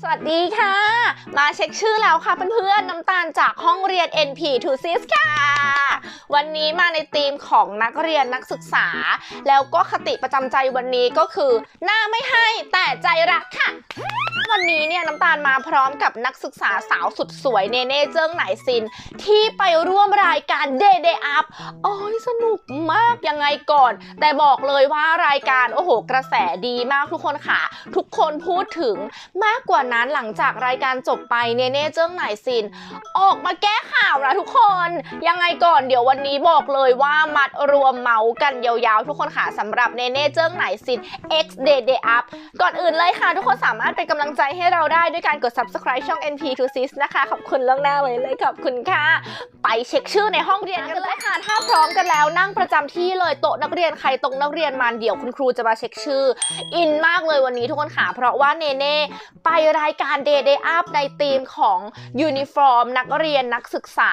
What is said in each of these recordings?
สวัสดีค่ะ มาเช็คชื่อแล้วค่ะเพื่อนๆน้ำตาลจากห้องเรียน NP2S ค่ะ วันนี้มาในธีมของนักเรียนนักศึกษา แล้วก็คติประจำใจวันนี้ก็คือ หน้าไม่ให้แต่ใจรักค่ะ วันนี้เนี่ยน้ำตาลมาพร้อมกับนักศึกษาสาวสุดสวยเนเน่เจิ้งไหนซิน ที่ไปร่วมรายการ Day Day Up โอ้ยสนุกมากยังไงก่อน แต่บอกเลยว่ารายการโอ้โหกระแสดีมากทุกคนค่ะ ทุกคนพูดถึงมากกว่านั้นหลังจากรายการจบไปเนเน่เจิ้งไหนซิน ออกมาแก้ข่าวนะทุกคนยังไงก่อนเดี๋ยววันนี้บอกเลยว่ามัดรวมเมาส์กันยาวๆ ทุกคนค่ะสำหรับเนเน่เจิ้งไหนซิน X Day Day Up ก่อนอื่นเลยค่ะ ทุกคนสามารถเป็นกำลังใจให้เราได้ด้วยการกด subscribe ช่อง NP2sis นะคะ ขอบคุณล่วงหน้าไว้เลยขอบคุณค่ะ ไปเช็คชื่อในห้องเรียนกันเลยค่ะ ถ้าพร้อมกันแล้วนั่งประจำที่เลยโต๊ะนักเรียนใครตรงนักเรียนมันเดี๋ยวคุณครูจะมาเช็คชื่อ อินมากเลยวันนี้ทุกคนค่ะ เพราะว่าเนเน่ไปรายการ Day Day Up ในธีมของยูนิฟอร์มนักเรียนนักศึกษา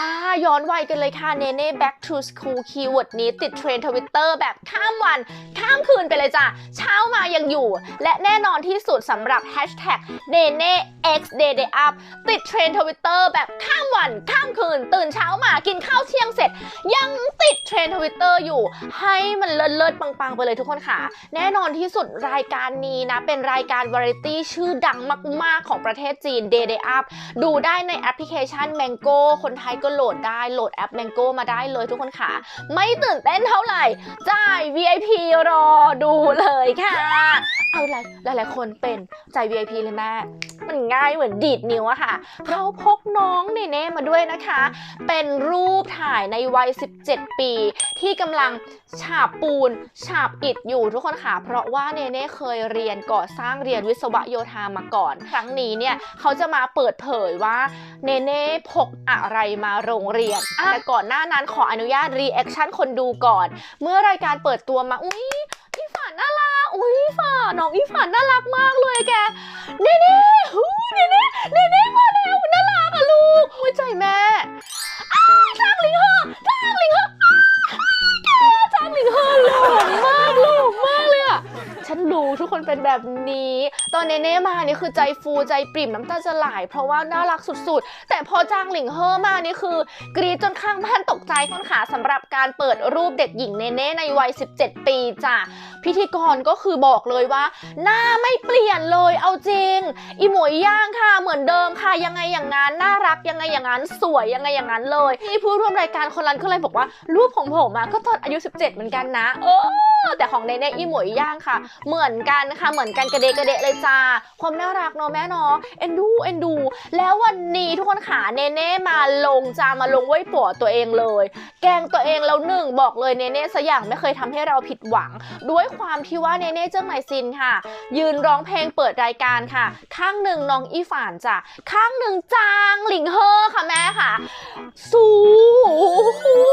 อ่าย้อนวัยกันเลยค่ะเนเน่ back to school คีย์เวิร์ดนี้ติดเทรนทวิตเตอร์แบบข้ามวัน ข้ามคืนไปเลยจ้ะเช้ามายังอยู่ และแน่นอนที่สุดสำหรับ hashtag เนเน่ x day day up ติดเทรนทวิตเตอร์แบบข้ามวันข้ามคืน ตื่นเช้ามากินข้าวเที่ยงเสร็จ ยังติดเทรนทวิตเตอร์อยู่ ให้มันเลิศเลิศปัง ๆ ไปเลยทุกคนค่ะ แน่นอนที่สุดรายการนี้นะ เป็นรายการวาไรตี้ชื่อดังมาก ๆ ของประเทศจีน Day Day Up ดูได้ในแอปพลิเคชัน Mango คนไทยก็โหลดได้โหลดแอป Mango มาได้เลยทุกคนค่ะ ไม่ตื่นเต้นเท่าไหร่ จ่าย VIP รอดูเลยค่ะ เอาหลายหลายๆคนเป็นจ่าย VIP เลยแม่มันง่ายเหมือนดีดนิ้วอะค่ะ เราพกน้องเนเน่มาด้วยนะคะ เป็นรูปถ่ายในวัย 17 ปี ที่กำลังฉาบปูน ฉาบอิฐอยู่ทุกคนค่ะ เพราะว่าเนเน่เคยเรียนก่อสร้างเรียนวิศวะโยธามาก่อน ครั้งนี้เนี่ยเขาจะมาเปิดเผยว่าเนเน่พกอะไรมาโรงเรียน แต่ก่อนหน้านั้นขออนุญาตรีแอคชั่นคนดูก่อน เมื่อรายการเปิดตัวมา อุ้ยอีฝานน่ารัก อุ้ยอีฝาน้องอีฝานน่ารักมากเลยแกเน่เน่หูเน่เน่เน่เน่มาแล้วน่ารักอะลูกหัวใจแม่อ้าจางลิงเหอจางลิงเหอะอ้าแกจางลิงเหอหล่อมากหล่อมากเลยอะฉันรู้ทุกคนเป็นแบบนี้ ตอนเนเน่มานี่คือใจฟูใจปริ่มน้ำตาจะไหลเพราะว่าน่ารักสุดๆ แต่พอจางหลิงเฮอมานี่คือกรีดจนข้างบ้านตกใจคนขาสำหรับการเปิดรูปเด็กหญิงเนเน่ในวัย 17 ปีจ้ะ พิธีกรก็คือบอกเลยว่า หน้าไม่เปลี่ยนเลยเอาจริง อีหมวยย่างค่ะเหมือนเดิมค่ะยังไงอย่างนั้นน่ารักยังไงอย่างนั้นสวยยังไงอย่างนั้นเลยที่ผู้ร่วมรายการคนนั้นก็เลยบอกว่ารูปของผมอะก็ตอนอายุ 17 เหมือนกันนะเออแต่ของเนเน่อีหมวยย่างค่ะ เหมือนกันค่ะเหมือนกันกระเดะกระเดะเลยจ้า ความน่ารักเนาะแม่เนาะเอ็นดูเอ็นดู แล้ววันนี้ทุกคนขาเนเน่มาลงจ้ามาลงไว้ปัวตัวเองเลย แกงตัวเองแล้วหนึ่งบอกเลยเนเน่สกอย่างไม่เคยทำให้เราผิดหวังด้วยความที่ว่าเนเน่เจิ้งไหมซินค่ะ ยืนร้องเพลงเปิดรายการค่ะ ข้างหนึ่งน้องอีฝานจ้ะข้างหนึ่งจางหลิงเฮอค่ะแม่ค่ะ สู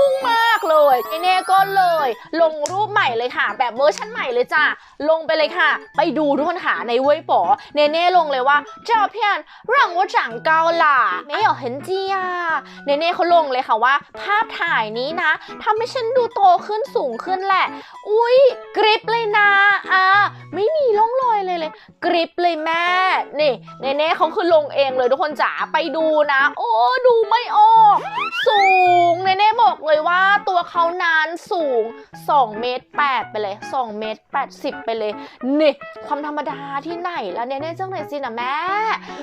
งมากเลยเนเน่ก็เลย ลงรูปใหม่เลยค่ะ แบบเวอร์ชันใหม่เลยจ้ะลงไปเลยค่ะ ไปดูทุกคนค่ะในเว่ยป๋อเนเน่ลงเลยว่าเจ้าเพี้ยนร่างว่าจังเกาล่ะไม่กเห็นจียเนเน่เขาลงเลยค่ะว่า ภาพถ่ายนี้นะทำให้ฉันดูโตขึ้นสูงขึ้นแหละ อุ้ยกริปเลยนะอ่าไม่มีร่องรอยเลยเลย กริปเลยแม่ นี่เนเน่เขาคือลงเองเลยทุกคนจ๋าไปดูนะ โอ้ดูไม่ออก สูงเนเน่บอกเลยว่าตัวเขานั้นสูง2เมตร8ไปเลย2เมตร80 ไปเลย นี่ ความธรรมดาที่ไหนแล้วเนเน่เจ้าไหนสินะแม่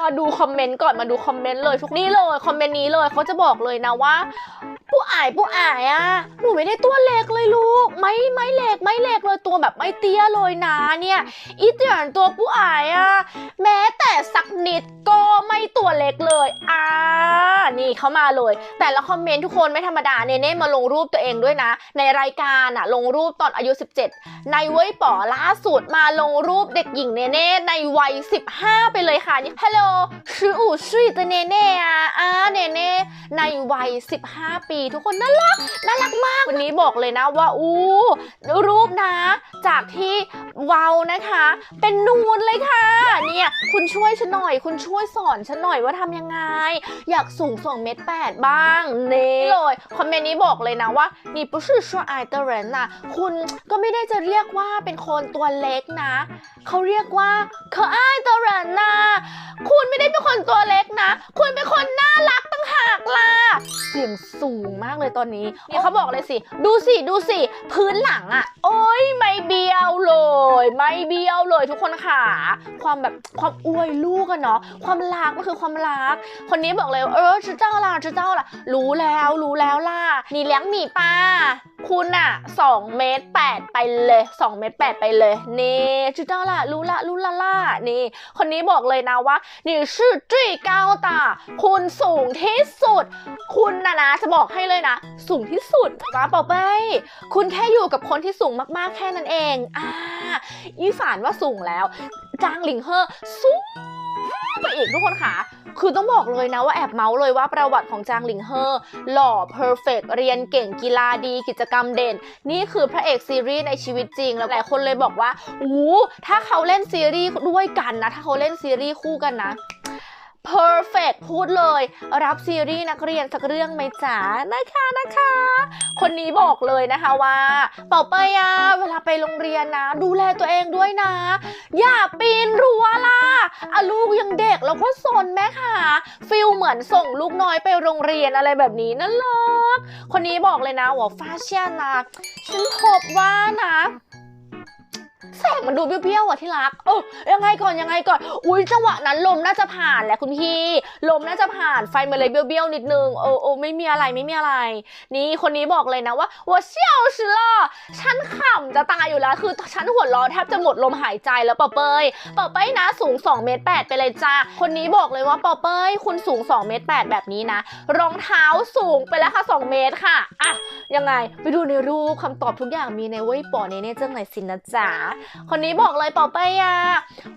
มาดูคอมเมนต์ก่อนมาดูคอมเมนต์เลยทุกนี่เลยคอมเมนต์นี้เลยเขาจะบอกเลยนะว่า ผู้อายผู้อายอะหนูไม่ได้ตัวเล็กเลยลูก ไม่ไม่เล็กไม่เล็กเลยตัวแบบไม่เตี้ยเลยนะเนี่ยอีเตียนตัวผู้อายอะแม้แต่สักนิดก็ไม่ตัวเล็กเลยอ่านี่เขามาเลย แต่ละคอมเมนต์ทุกคนไม่ธรรมดาเนเน่มาลงรูปตัวเองด้วยนะ ในรายการอะลงรูปตอนอายุ 17 ในเว้ยป๋อล่าสุดมาลงรูปเด็กหญิงเนเน่ในวัย 15 ไปเลยค่ะนี่ฮัลโหลชื่ออูชุยตัวเนเน่อะอ่าเนเน่ในวัย 15 ปีีทุกคนน่ารักน่ารักมาก วันนี้บอกเลยนะว่าอู้รูปนะ จากที่เวานะคะ เป็นนูนเลยค่ะเนี่ยคุณช่วยฉันหน่อย คุณช่วยสอนฉันหน่อยว่าทำยังไง อยากสูงสองเมตรแปดบ้างเนี่เลยคอมเมนต์นี้บอกเลยนะว่านี่不是说矮的人ะคุณก็ไม่ได้จะเรียกว่าเป็นคนตัวเล็กนะเขาเรียกว่าเขไอเาอร์เรนนะคุณไม่ได้เป็นคนตัวเล็กนะ คุณเป็นคนน่ารักต่างหาก สูงมากเลยตอนนี้เนี่ยเขาบอกเลยสิ ดูสิ ดูสิ พื้นหลังอะโอ้ยไม่เบี้ยวเลย ไม่เบี้ยวเลยทุกคนค่ะ ความแบบความอวยลูกอะเนาะความรักมันคือความรัก คนนี้บอกเลยเออชื่อเจ้าล่ะชื่อเจ้าล่ะ รู้แล้วรู้แล้วล่ะนี่เลี้ยงหมีป้า คุณอะ2เมตร8ไปเลย2เมตร8ไปเลยนี่ชื่อเจ้าล่ะรู้ละรู้ละล่ะนี่ คนนี้บอกเลยนะว่านี่ชื่อจุ้ยเก้าตาคุณสูงที่สุด คุณนะนะจะบอกให้เลยนะ สูงที่สุดนะเป่าเป้คุณแค่อยู่กับคนที่สูงมากๆแค่นั้นเองอ่าอีสานว่าสูงแล้ว จางหลิงเฮอสูงไปอีกทุกคนค่ะ คือต้องบอกเลยนะว่าแอบเมาส์เลยว่าประวัติของจางหลิงเฮอหล่อเพอร์เฟกเรียนเก่งกีฬาดีกิจกรรมเด่น นี่คือพระเอกซีรีส์ในชีวิตจริง แล้วหลายคนเลยบอกว่าอู้ถ้าเขาเล่นซีรีส์ด้วยกันนะ ถ้าเขาเล่นซีรีส์คู่กันนะ perfect พูดเลย รับซีรีส์นักเรียนสักเรื่องไหมจ๋านะคะนะคะ คนนี้บอกเลยนะคะว่าเป่าเปยอะเวลาไปโรงเรียนนะ ดูแลตัวเองด้วยนะ อย่าปีนรั้วล่ะอะลูกยังเด็กแล้วก็สนแม่ค่ะฟิลเหมือนส่งลูกน้อยไปโรงเรียนอะไรแบบนี้น่ารักคนนี้บอกเลยนะว่าฟาเชียนนะฉันพบว่านะ แสงมันดูเบี้ยวๆอะที่รักเออยังไงก่อนยังไงก่อน อุ้ยจังหวะนั้นลมน่าจะผ่านแหละคุณพี่ ลมน่าจะผ่านไฟมันเลยเบี้ยวๆนิดนึงเออเออไม่มีอะไรไม่มีอะไร นี่คนนี้บอกเลยนะว่าว่าเชี่ยวชิลฉันขำจะตายอยู่แล้ว คือฉันหัวเร้อแทบจะหมดลมหายใจแล้วเปาเปยเปาเปยนะสูง2เมตร8ไปเลยจ้าคนนี้บอกเลยว่าเปาเปยคุณสูง2เมตร8แบบนี้นะ รองเท้าสูงไปแล้วค่ะ 2 เมตรค่ะอะยังไงไปดูในรูปคำตอบทุกอย่างมีในเว้ยปอในเน่เจิ้งไหนสินนะจ๊ะคนนี้บอกเลยเป่าเป้ยอะ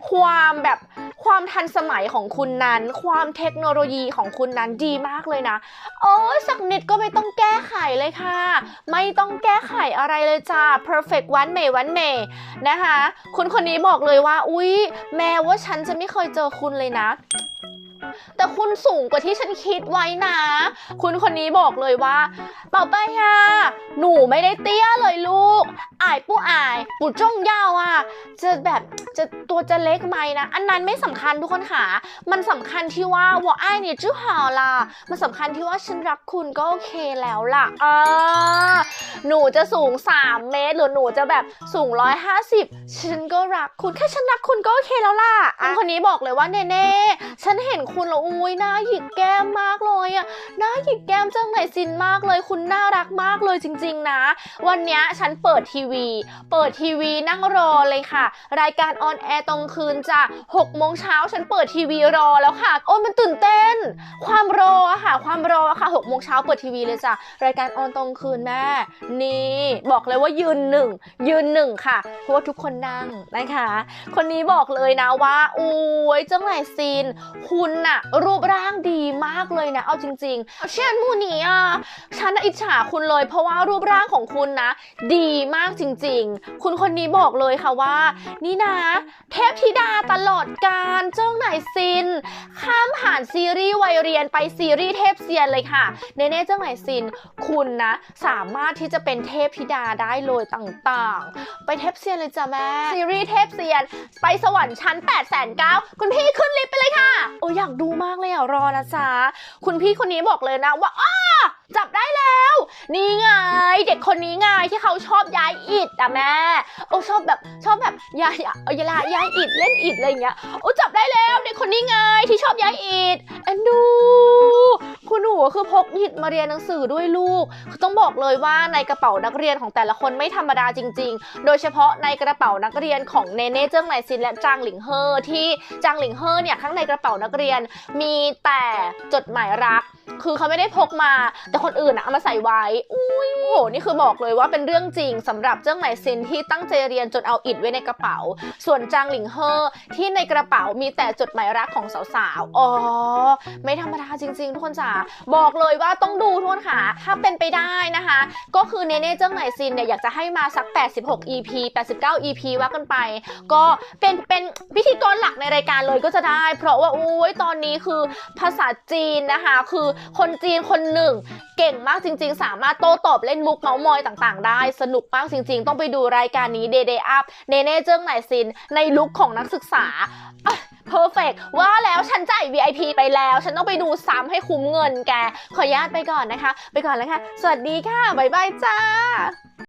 ความแบบความทันสมัยของคุณนั้น ความเทคโนโลยีของคุณนั้นดีมากเลยนะโอ้สักนิดก็ไม่ต้องแก้ไขเลยค่ะ ไม่ต้องแก้ไขอะไรเลยจ้า perfect one May one May นะคะคุณคนนี้บอกเลยว่า อุ๊ย แม้ว่าฉันจะไม่เคยเจอคุณเลยนะ แต่คุณสูงกว่าที่ฉันคิดไว้นะ คุณคนนี้บอกเลยว่าเป่าป้ายาหนูไม่ได้เตี้ยเลยลูก อายผู้อายปู่จ้องยาวอะ จะแบบจะตัวจะเล็กไหมนะ อันนั้นไม่สำคัญทุกคนค่ะ มันสำคัญที่ว่าว่าไอ้นี่จื้อหาล่ะ มันสำคัญที่ว่าฉันรักคุณก็โอเคแล้วล่ะอ่าหนูจะสูง 3 เมตรหรือหนูจะแบบสูง 150 ฉันก็รักคุณแค่ฉันรักคุณก็โอเคแล้วล่ะอะคนนี้บอกเลยว่าเน่เน่ๆฉันเห็นคุณแล้วอุ้ยหน้าหยิกแก้มมากเลยอะหน้าหยิกแก้มจังไหนซินมากเลย คุณน่ารักมากเลยจริง ๆ นะ วันนี้ฉันเปิดทีวี เปิดทีวีนั่งรอเลยค่ะ รายการออนแอร์ตรงคืนจ้ะ6โมงเช้าฉันเปิดทีวีรอแล้วค่ะ โอ้ยมันตื่นเต้น ความรออะค่ะ ความรออะค่ะ6โมงเช้าเปิดทีวีเลยจ้ะรายการออนตรงคืนแม่นี่บอกเลยว่ายืนหนึ่งยืนหนึ่งค่ะเพราะว่าทุกคนนั่งนะคะ คนนี้บอกเลยนะว่าอุ้ยเจ้าไหนซิน คุณน่ะรูปร่างดีมากเลยนะ เอาจริงๆเช่นมูนี้อะฉันน่ะอิจฉาคุณเลย เพราะว่ารูปร่างของคุณนะ ดีมากจริง ๆ คุณคนนี้บอกเลยค่ะว่า นี่นะ เทพธิดาตลอดการเจ้าไหนซิน ข้ามผ่านซีรีส์วัยเรียนไปซีรีส์เทพเซียนเลยค่ะเนเน่เจ้าไหนซิน คุณนะ สามารถที่จะเป็นเทพธิดาได้เลยต่างๆ ไปเทพเซียนเลยจ้ะแม่ซีรีส์เทพเซียน ไปสวรรค์ชั้น8 9 0 0 0คุณพี่ขึ้นลิฟต์ไปเลยค่ะ โอ้ยอยากดูมากเลยอะรอนะจ๊ะคุณพี่คนนี้บอกเลยนะว่าอ้าจับได้แล้ว นี่ไง เด็กคนนี้ไงที่เขาชอบย้ายอิดอะแม่โอ้ชอบแบบชอบแบบย้ายเอาเวลาย้ายอิดเล่นอิดอะไรอย่างเงี้ยโอ้จับได้แล้ว เด็กคนนี้ไงที่ชอบย้ายอิดแอนดู คุณหนูคือพกอิฐมาเรียนหนังสือด้วยลูก คือต้องบอกเลยว่าในกระเป๋านักเรียนของแต่ละคนไม่ธรรมดาจริง ๆ โดยเฉพาะในกระเป๋านักเรียนของเนเน่เจิ้งไหนซินและจางหลิงเฮอที่จางหลิงเฮอเนี่ยข้างในกระเป๋านักเรียน มีแต่จดหมายรัก คือเขาไม่ได้พกมา แต่คนอื่นอะเอามาใส่ไว้ อุ้ยโห นี่คือบอกเลยว่าเป็นเรื่องจริงสำหรับเจ้าไหนซินที่ตั้งใจเรียนจนเอาอิดไว้ในกระเป๋า ส่วนจางหลิงเฮอที่ในกระเป๋ามีแต่จดหมายรักของสาวๆ อ๋อ ไม่ธรรมดาจริง ๆ ทุกคนจ๋า บอกเลยว่าต้องดูทุกคนค่ะ ถ้าเป็นไปได้นะคะ ก็คือเนเน่เจ้าไหนซินเนี่ยอยากจะให้มาสัก 86 EP 89 EP ว่ากันไป ก็เป็นเป็นพิธีกรหลักในรายการเลยก็จะได้ เพราะว่าโอ้ยตอนนี้คือภาษาจีนนะคะ คือคนจีนคนหนึ่ง เก่งมากจริง ๆ สามารถโต้ตอบเล่นมุกเมาส์มอยต่างๆ ได้ สนุกมากจริง ๆ ต้องไปดูรายการนี้ Day Day Up เนเน่เจิ้งไหนซิน ในลุคของนักศึกษาอะ perfect ว่าแล้วฉันจ่าย VIP ไปแล้ว ฉันต้องไปดูซ้ำให้คุ้มเงินแก ขออนุญาตไปก่อนนะคะ ไปก่อนแล้วค่ะ สวัสดีค่ะ บ๊ายบายจ้า